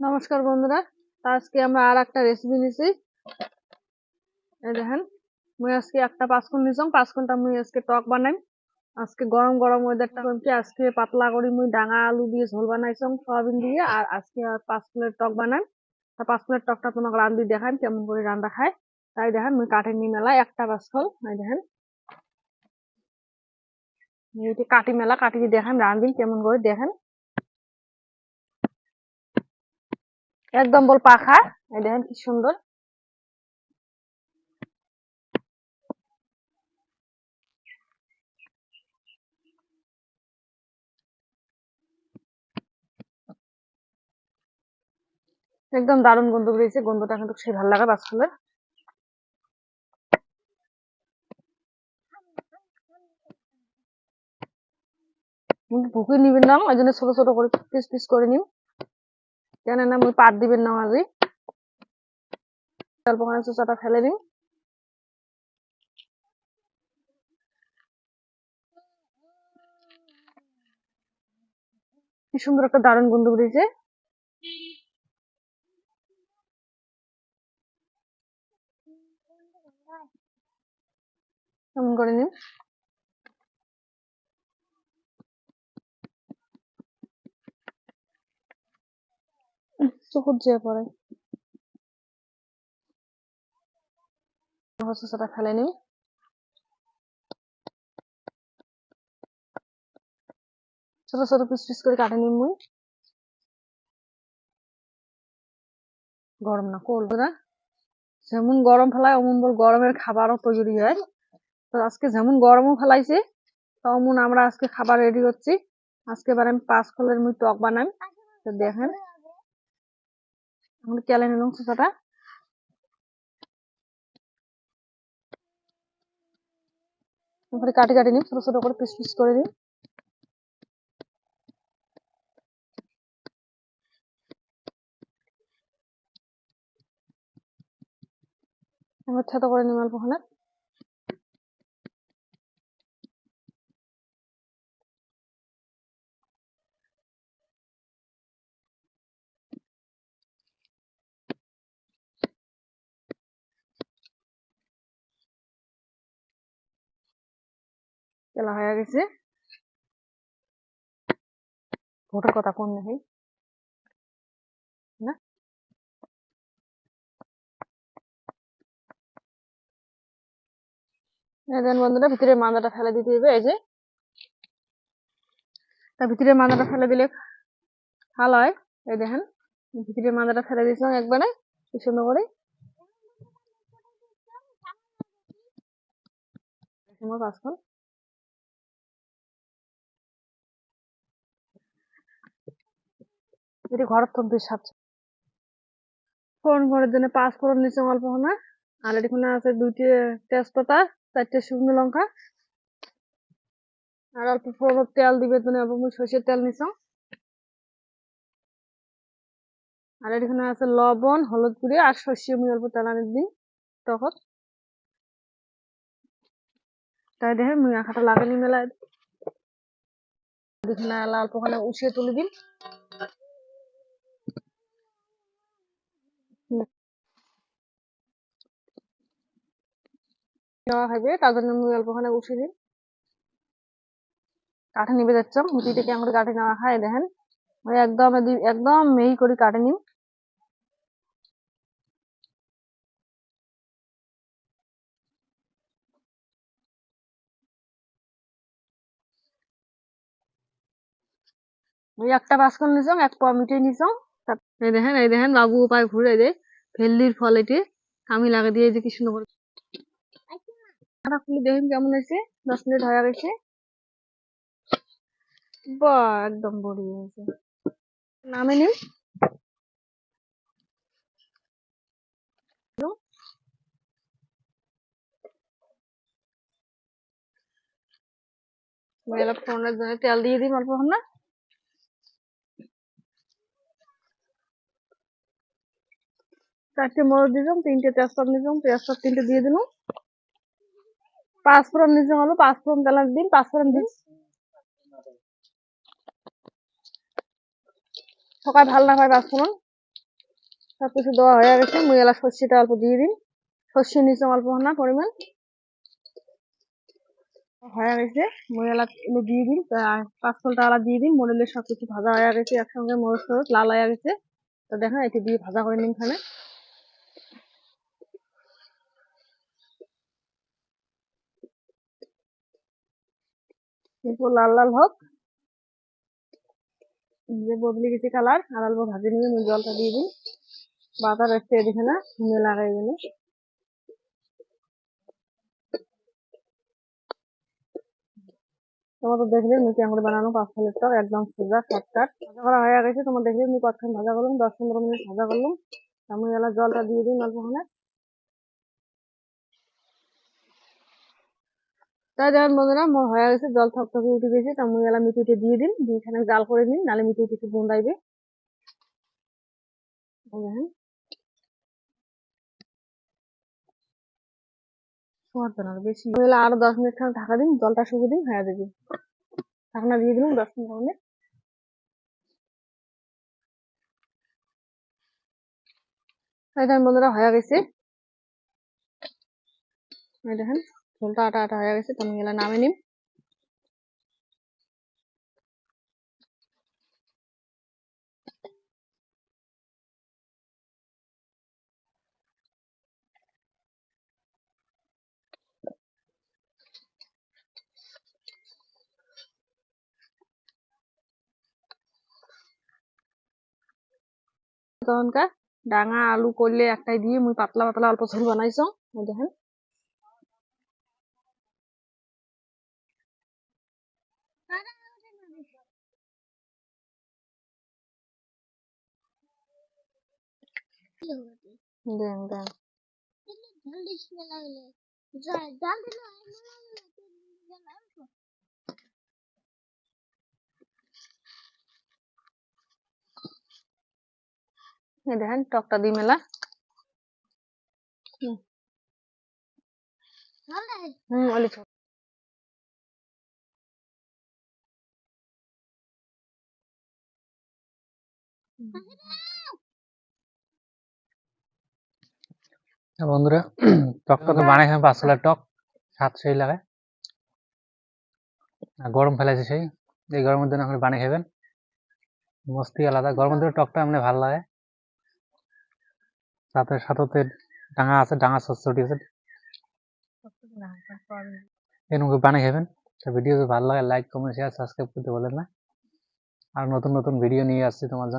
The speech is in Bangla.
নমস্কার বন্ধুরা। আজকে আমরা আর একটা রেসিপি নিছি। এই দেখেন, মুই আজকে একটা পাঁচক্ষণ নিছং পাঁচক্ষণটা মুই আজকে টক বানাই আজকে গরম গরম ওয়েদারটা করছি আজকে পাতলা করে মুই ডাঙা আলু দিয়ে ঝোল বানাইছং সয়াবিন দিয়ে আর আজকে আর পাঁচ ফুলের টক বানাই তা পাঁচ ফুলের টকটা তোমাকে রান্ধি দেখান কেমন করে রান্না খায় তাই দেখেন, মুই কাঠের নি মেলা একটা পাঁচফল এই দেখেন। কাটি মেলা কাটি দিয়ে দেখেন রান্ধি কেমন করে দেখেন একদম বল পাখা। এই দেখেন কি সুন্দর। একদম দারুণ গন্ধ বেরিয়েছে, গন্ধটা কিন্তু সেই ভালো লাগে বাসফুলের ভুকি নিবেন না, ওই জন্য ছোট ছোট করে পিস পিস করে নিন কেন না মুই পাট দিবেন না আজি। অল্প খানে চোচাটা ফেলে নিন কি সুন্দর একটা দারুণ গন্ধ বেরিয়েছে। কেমন করে নিন? চোখত যে পড়ে। চোচাটা ফেলে ছোট ছোট পিস পিস করে কাটে নিন মুই। গরম না কোল্ড না যেমন গরম ফেলায়, অমন বল গরমের খাবারও তৈরি হয়। তো আজকে যেমন গরমও ফেলাইছে, তেমন আমরা আজকে খাবার রেডি করছি। আজকে এবার আমি পাঁচ ফলের মুই টক বানাই। তো দেখেন আমরা কেলে নিলাম চোচাটা তারপরে কাটি কাটি নিই ছোটো ছোটো করে পিস পিস করে নিই আমরা ছোটো করে নিই অল্প তেলা হয়ে গেছে। ভোটের কথা কোন নেই? না? দেন বন্ধুরা, ভিতরে মাদাটা ফেলে দিতে হবে, এই যে। তার ভিতরে মাদাটা ফেলে দিলে ভালো হয়। এই দেখেন, ভিতরে মাদাটা ফেলে দিয়েছিলাম একবারে কি সুন্দর করে পাঁচক্ষণ এটি ঘরের থেকে বেশ সাথে ফোড়ন ঘরের জন্য পাঁচ ফোড়ন নিচে অল্প না, আর এখানে আছে দুইটি তেজপাতা, চারটে শুকনো লঙ্কা, আর অল্প ফোড়ন তেল দিবে জন্য অল্প সর্ষের তেল নিছ। আর এখানে আছে লবণ, হলুদ গুঁড়ি, আর সর্ষে মুই অল্প তেল আনি দিন, তখন। তাই দেখেন মুই আখাটা লাগানি মেলা এখানে অল্প খানে উঠিয়ে তুলে নেওয়া খাইবে তার জন্য আমি অল্পখানে উঠিয়ে দিই। কাঠে নিবে যাচ্ছাম মুটিতে কেমন করে কাঠে নেওয়া খায় দেখেন। একদম একদম মেহি করে কাটে নিন। ওই একটা বাসকন নিছং, এক পোয়া মিটে নিছং। এই দেখেন এই দেখেন, বাবু পায়ে ঘুরে দে, ভেল্লির ফল এটি। আমি লাগা দিয়ে যে কি সুন্দর করে খুলে দেখুন কেমন হয়েছে? দশ মিনিট হয়ে গেছে। একদম বড়ি হয়েছে। নামে নিন। ফোনের জন্য তেল দিয়ে দিই, অল্প না চারটে মরদ দিলাম, তিনটে তেজপাত নিলাম, তেজপাত তিনটে দিয়ে দিলাম। পাঁচফোড়ন নিচে হলো পাঁচফোড়ন তেলার দিন পাঁচফোড়ন দিন। সকাল ভালো না হয় পাঁচফোড়ন সবকিছু দেওয়া হয়ে গেছে মুই সর্ষেটা অল্প দিয়ে দিন। সর্ষে নিচে অল্প না, পরিমাণ। হয়ে গেছে মুই এলা এলে দিয়ে দিন পাঁচফলটা আলা দিয়ে দিন মরিলে সবকিছু ভাজা হয়ে গেছে, একসঙ্গে মরিচ লাল হয়ে গেছে। তো দেখেন, এটি দিয়ে ভাজা করে নিন খানে এরপর লাল লাল হোক। যে বদলে গেছে কালার, আর অল্প ভাজি নিয়ে মুই জলটা দিয়ে দিন বাতার রেখে এদিকে না ঘুমে লাগাই গেলে তোমরা তো দেখলে মুখে আঙুর বানানো পাঁচ ফলের টক একদম সোজা, শর্টকাট। ভাজা করা হয়ে গেছে, তোমরা দেখলে মুই কতক্ষণ ভাজা করলাম, দশ পনেরো মিনিট ভাজা করলাম। আমি এলা জলটা দিয়ে দিন অল্পখানে তাই দেখেন বন্ধুরা মোর হয়ে গেছে, জল থক থকথকে উঠে গেছে, তা মুই এলা মিটিতে দিয়ে দিন, দিয়ে জাল করে নিন, নাহলে মিটি কিছু বন্ধাইবে এই দেখেন। শোয়ার তো না বেশি। আরও দশ মিনিট খানে ঢাকা দিন, জলটা শুকিয়ে দিন, হয়ে দেবে ঢাকনা দিয়ে দিলাম দশ মিনিট এই দেখেন বন্ধুরা, হয়ে গেছে। দেখেন। ঝোলটা আটা আটা হয়ে গেছে তো আমি নামে নিম তখনকার ডাঙা আলু করলে একটাই দিয়ে মুই পাতলা পাতলা অল্প ঝোল বানাইছো এই দেখেন দেন দেন এই দেখেন টকটা দিই মেলা হুম হুম অলি ছোট হ্যাঁ বন্ধুরা। টকটা তো বানাই খাই পাঁচশোলার টক, স্বাদ সেই লাগে। গরম ফেলেছে সেই, এই গরমের দিন আপনি বানিয়ে খাবেন। মস্তি আলাদা, গরমের দিনে টকটা এমনি ভালো লাগে। সাথে সাথে ডাঙা আছে, ডাঙা সস্যটি আছে। এরকম বানিয়ে খাবেন। ভিডিও ভালো লাগে লাইক কমেন্ট শেয়ার সাবস্ক্রাইব করতে বলেন না। আর নতুন নতুন ভিডিও নিয়ে আসছি তোমার জন্য।